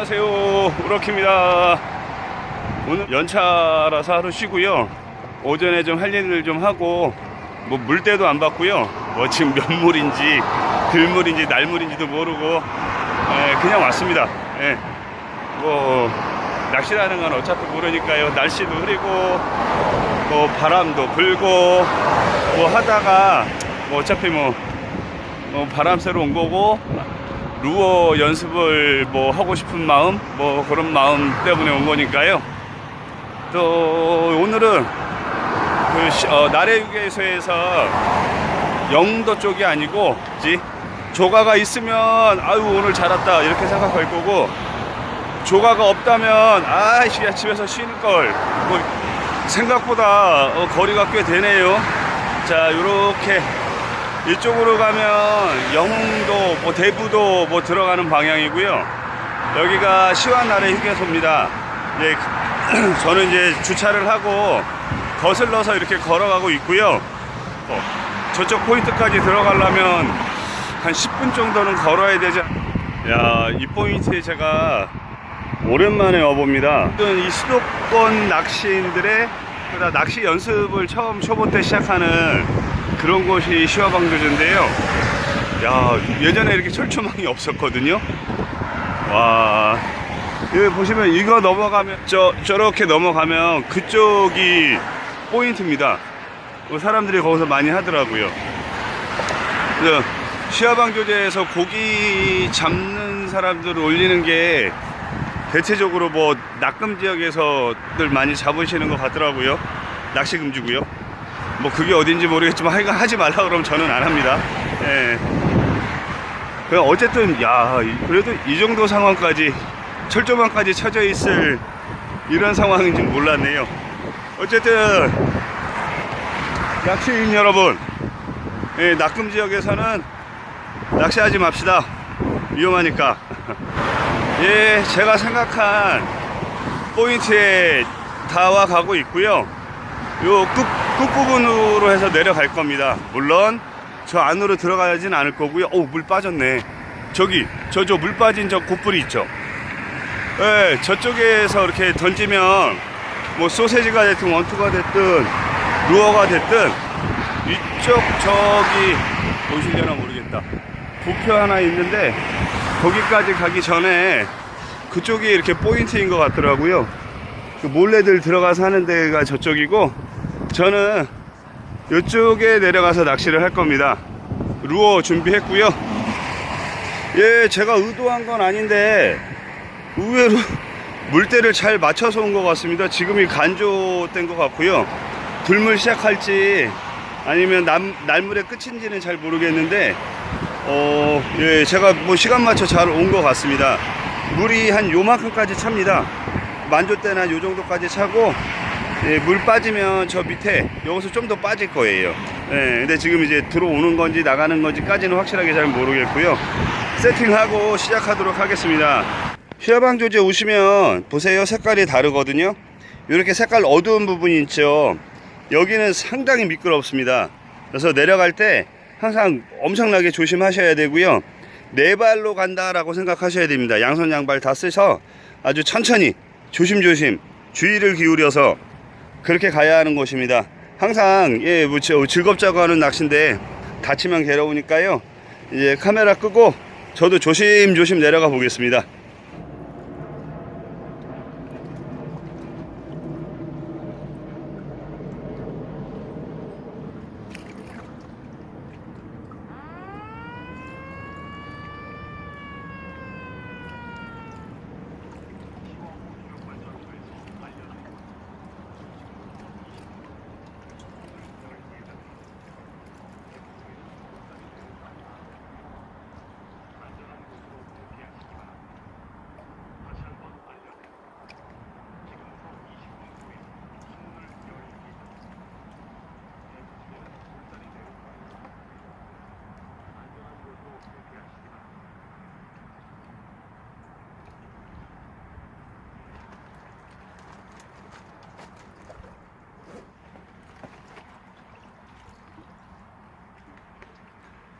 안녕하세요. 우럭키입니다. 오늘 연차라서 하루 쉬고요. 오전에 좀 할 일을 좀 하고 뭐 물때도 안 받고요. 뭐 지금 몇 물인지 들물인지 날물인지도 모르고 예, 그냥 왔습니다. 예. 뭐 낚시라는 건 어차피 모르니까요. 날씨도 흐리고 뭐 바람도 불고 뭐 하다가 뭐 어차피 뭐, 뭐 바람 쐬러 온 거고 루어 연습을 뭐 하고 싶은 마음 뭐 그런 마음 때문에 온 거니까요. 또 오늘은 그 시- 어, 나래 휴게소에서 영도 쪽이 아니고 지 조가가 있으면 아유 오늘 잘 왔다 이렇게 생각할 거고 조가가 없다면 아이씨 야 집에서 쉴걸. 뭐 생각보다 어, 거리가 꽤 되네요. 자 요렇게 이쪽으로 가면 영흥도 뭐 대부도 뭐 들어가는 방향이고요. 여기가 시완나래 휴게소입니다. 예, 저는 이제 주차를 하고 거슬러서 이렇게 걸어가고 있고요. 어, 저쪽 포인트까지 들어가려면 한 10분 정도는 걸어야 되지 않- 야, 이 포인트에 제가 오랜만에 와봅니다. 이 수도권 낚시인들의 그러니까 낚시 연습을 처음 초보 때 시작하는 그런 곳이 시화방조제인데요. 야, 예전에 이렇게 철조망이 없었거든요. 와, 여기 보시면 이거 넘어가면 저 저렇게 넘어가면 그쪽이 포인트입니다. 뭐 사람들이 거기서 많이 하더라고요. 그래서 시야방조제에서 고기 잡는 사람들을 올리는 게 대체적으로 뭐 낙금 지역에서들 많이 잡으시는 것 같더라고요. 낚시 금지고요. 뭐 그게 어딘지 모르겠지만 하여간 하지 말라 그러면 저는 안 합니다. 예. 어쨌든 야 이- 그래도 이 정도 상황까지 철조망까지 쳐져 있을 이런 상황인지 몰랐네요. 어쨌든 낚시인 여러분, 예, 낙금 지역에서는 낚시하지 맙시다. 위험하니까. 예, 제가 생각한 포인트에 다와 가고 있고요. 요 끝, 끝부분으로 해서 내려갈 겁니다. 물론 저 안으로 들어가진 않을 거고요. 오, 물 빠졌네. 저기, 저, 저 물 빠진 저 곱불이 있죠. 예, 저쪽에서 이렇게 던지면 뭐 소세지가 됐든 원투가 됐든 루어가 됐든 이쪽 저기 보실려나 모르겠다. 부표 하나 있는데 거기까지 가기 전에 그쪽이 이렇게 포인트인 것 같더라고요. 그 몰래들 들어가서 하는 데가 저쪽이고 저는 이쪽에 내려가서 낚시를 할 겁니다. 루어 준비했고요. 예, 제가 의도한 건 아닌데 의외로 물때를 잘 맞춰서 온 것 같습니다. 지금이 간조된 것 같고요. 불물 시작할지 아니면 남, 날물의 끝인지는 잘 모르겠는데 어, 예, 제가 뭐 시간 맞춰 잘 온 것 같습니다. 물이 한 요만큼까지 찹니다. 만조 때나 요 정도까지 차고 예, 물 빠지면 저 밑에 여기서 좀 더 빠질 거예요. 예, 근데 지금 이제 들어오는 건지 나가는 건지까지는 확실하게 잘 모르겠고요. 세팅하고 시작하도록 하겠습니다. 시야방 조제 오시면 보세요. 색깔이 다르거든요. 이렇게 색깔 어두운 부분이 있죠. 여기는 상당히 미끄럽습니다. 그래서 내려갈 때 항상 엄청나게 조심하셔야 되고요. 네 발로 간다라고 생각하셔야 됩니다. 양손 양발 다 쓰셔 아주 천천히 조심조심 주의를 기울여서 그렇게 가야 하는 곳입니다. 항상 예, 뭐 저- 즐겁자고 하는 낚시인데 다치면 괴로우니까요. 이제 카메라 끄고 저도 조심조심 내려가 보겠습니다.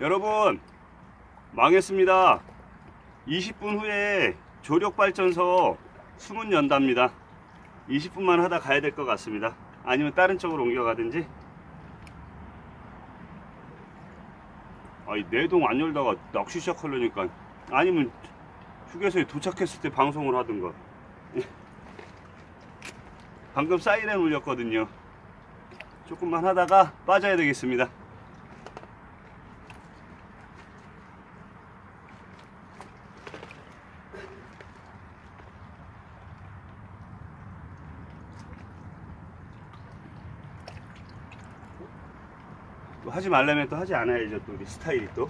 여러분 망했습니다 20분 후에 조력 발전소 수문 연답니다. 20분만 하다 가야 될 것 같습니다. 아니면 다른 쪽으로 옮겨가든지. 아이 내동 안 열다가 낚시 시작하려니까 아니면 휴게소에 도착했을 때 방송을 하든가. 방금 사이렌 울렸거든요. 조금만 하다가 빠져야 되겠습니다. 하지 말라면 또 하지 않아야죠. 또 우리 스타일이 또.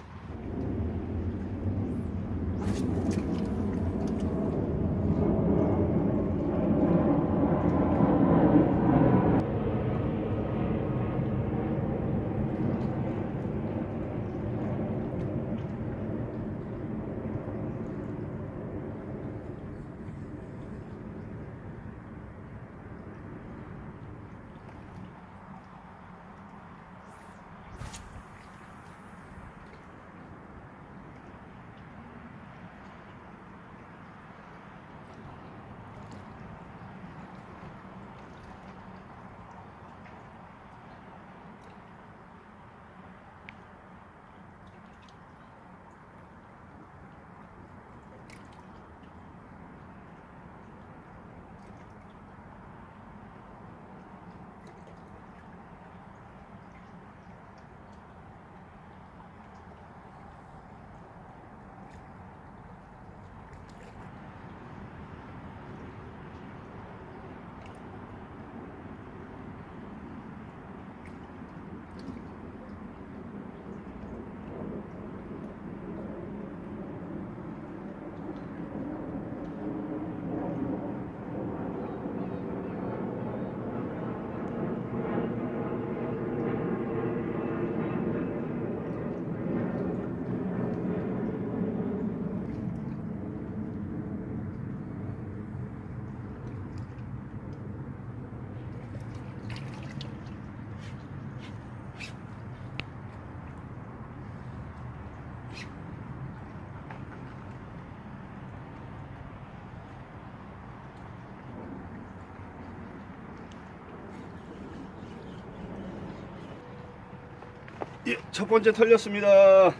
예, 첫 번째 털렸습니다.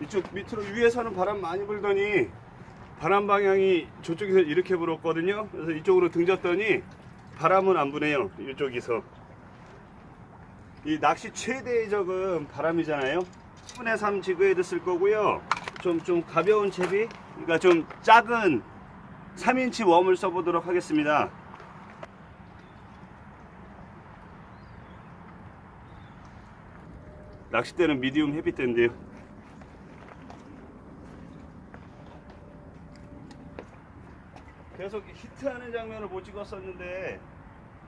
이쪽 밑으로 위에서는 바람 많이 불더니 바람 방향이 저쪽에서 이렇게 불었거든요. 그래서 이쪽으로 등졌더니 바람은 안 부네요. 이쪽에서. 이 낚시 최대의 적은 바람이잖아요. 10분의 3 지그헤드 쓸 거고요. 좀, 좀 가벼운 채비, 그러니까 좀 작은 3인치 웜을 써보도록 하겠습니다. 낚싯대는 미디움 헤비대인데요. 계속 히트하는 장면을 못 찍었었는데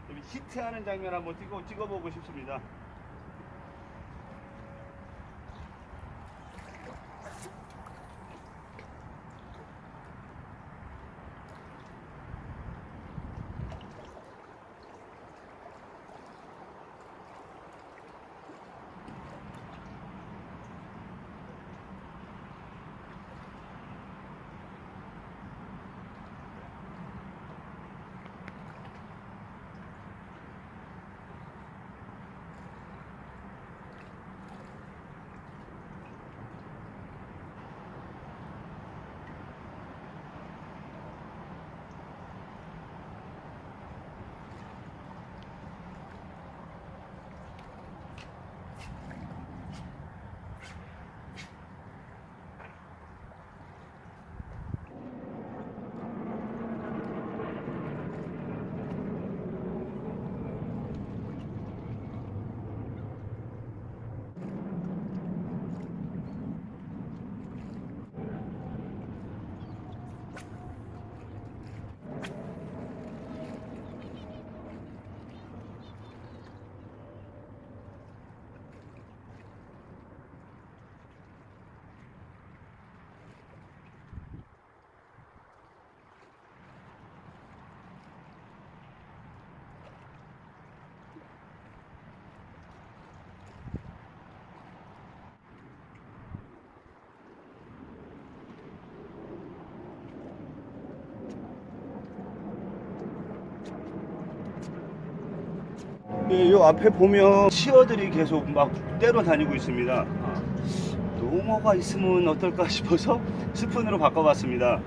좀 히트하는 장면 한번 찍어, 찍어보고 싶습니다. 예, 요 앞에 보면 치어들이 계속 막 때로 다니고 있습니다. 농어가 있으면 어떨까 싶어서 스푼으로 바꿔봤습니다.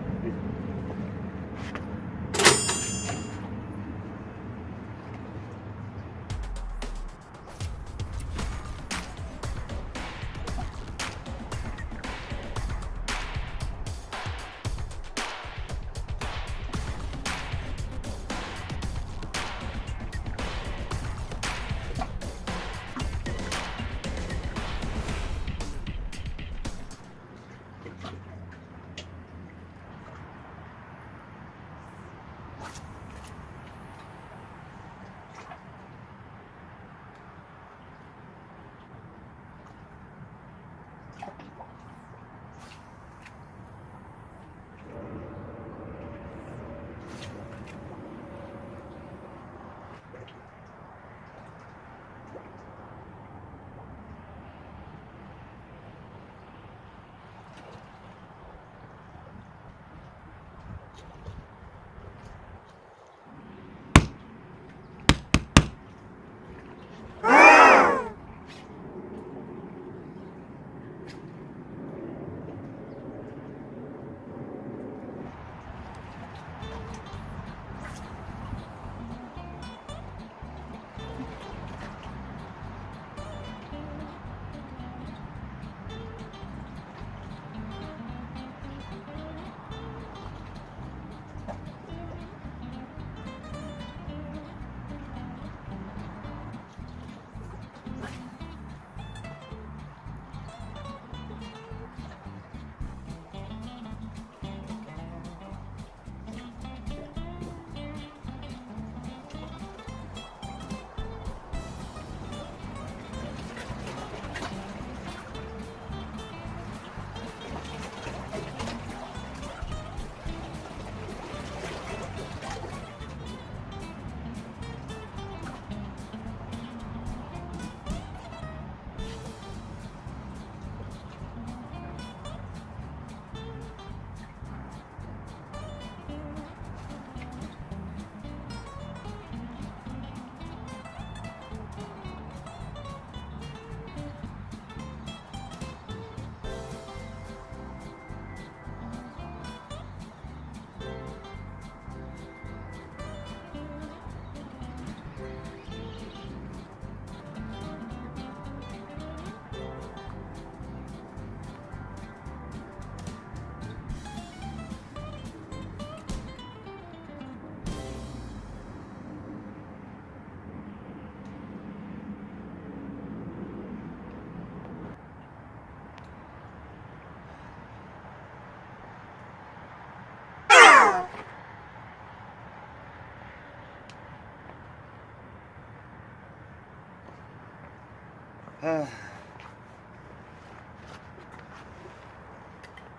아.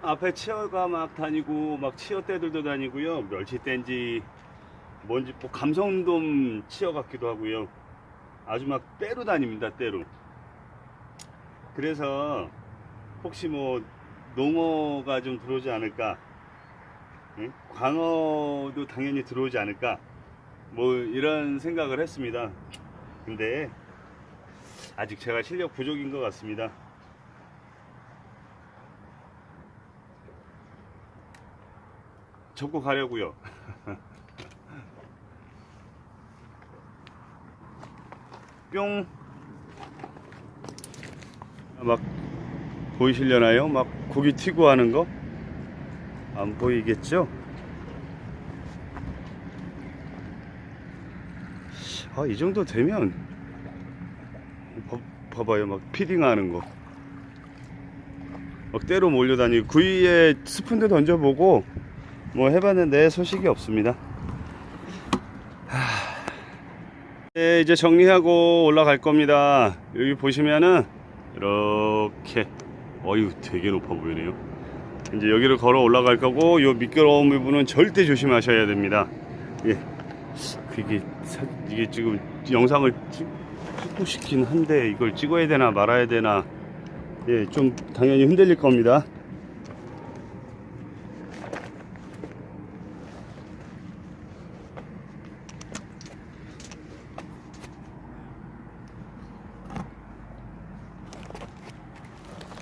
앞에 치어가 막 다니고 막 치어떼들도 다니고요. 멸치떼인지 뭔지 뭐 감성돔 치어 같기도 하고요. 아주 막 때로 다닙니다 때로. 그래서 혹시 뭐 농어가 좀 들어오지 않을까? 응? 광어도 당연히 들어오지 않을까? 뭐 이런 생각을 했습니다. 근데 아직 제가 실력 부족인 것 같습니다. 접고 가려고요. 뿅. 막 보이시려나요? 막 고기 튀고 하는 거? 안 보이겠죠? 아, 이 정도 되면 봐, 봐봐요 막 피딩하는 거. 막 때로 몰려다니고 그 위에 스푼도 던져보고 뭐 해봤는데 소식이 없습니다. 하... 네, 이제 정리하고 올라갈 겁니다. 여기 보시면은 이렇게 어유 되게 높아 보이네요. 이제 여기를 걸어 올라갈 거고 요 미끄러운 부분은 절대 조심하셔야 됩니다. 예, 그게 사- 이게 지금 영상을 찍, 싶긴 한데 이걸 찍어야 되나 말아야 되나 예, 좀 당연히 흔들릴 겁니다.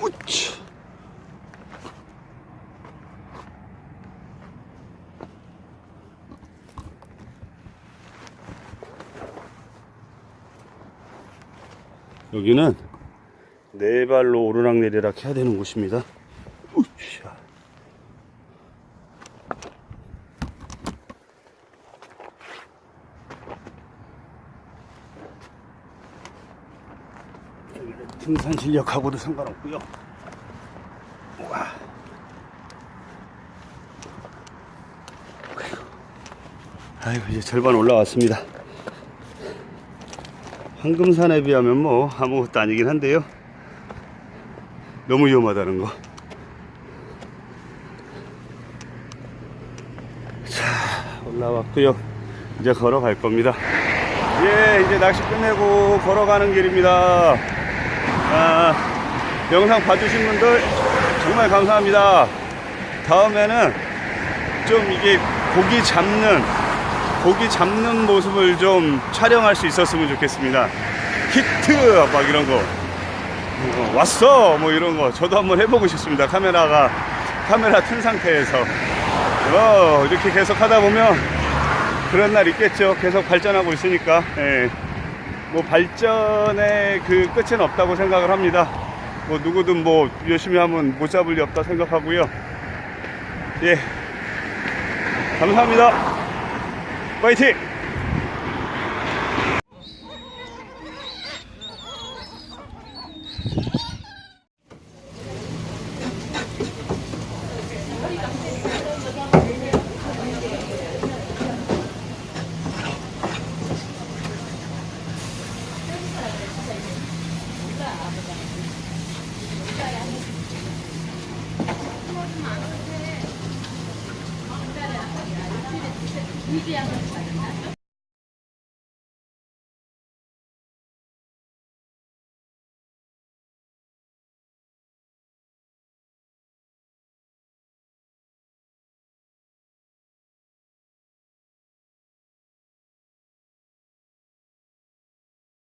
우치. 여기는 네 발로 오르락 내리락 해야 되는 곳입니다. 여기는 등산 실력하고도 상관없고요. 와. 아이고 이제 절반 올라왔습니다. 황금산에 비하면 뭐 아무것도 아니긴 한데요. 너무 위험하다는 거. 자, 올라왔고요. 이제 걸어갈 겁니다. 예, 이제 낚시 끝내고 걸어가는 길입니다. 아, 영상 봐주신 분들 정말 감사합니다. 다음에는 좀 이게 고기 잡는 고기 잡는 모습을 좀 촬영할 수 있었으면 좋겠습니다. 히트 막 이런 거 어, 왔어 뭐 이런 거 저도 한번 해보고 싶습니다. 카메라가 카메라 튼 상태에서 어, 이렇게 계속 하다 보면 그런 날 있겠죠. 계속 발전하고 있으니까 예. 뭐 발전의 그 끝은 없다고 생각을 합니다. 뭐 누구든 뭐 열심히 하면 못 잡을 리 없다 생각하고요. 예. 감사합니다. 파이팅!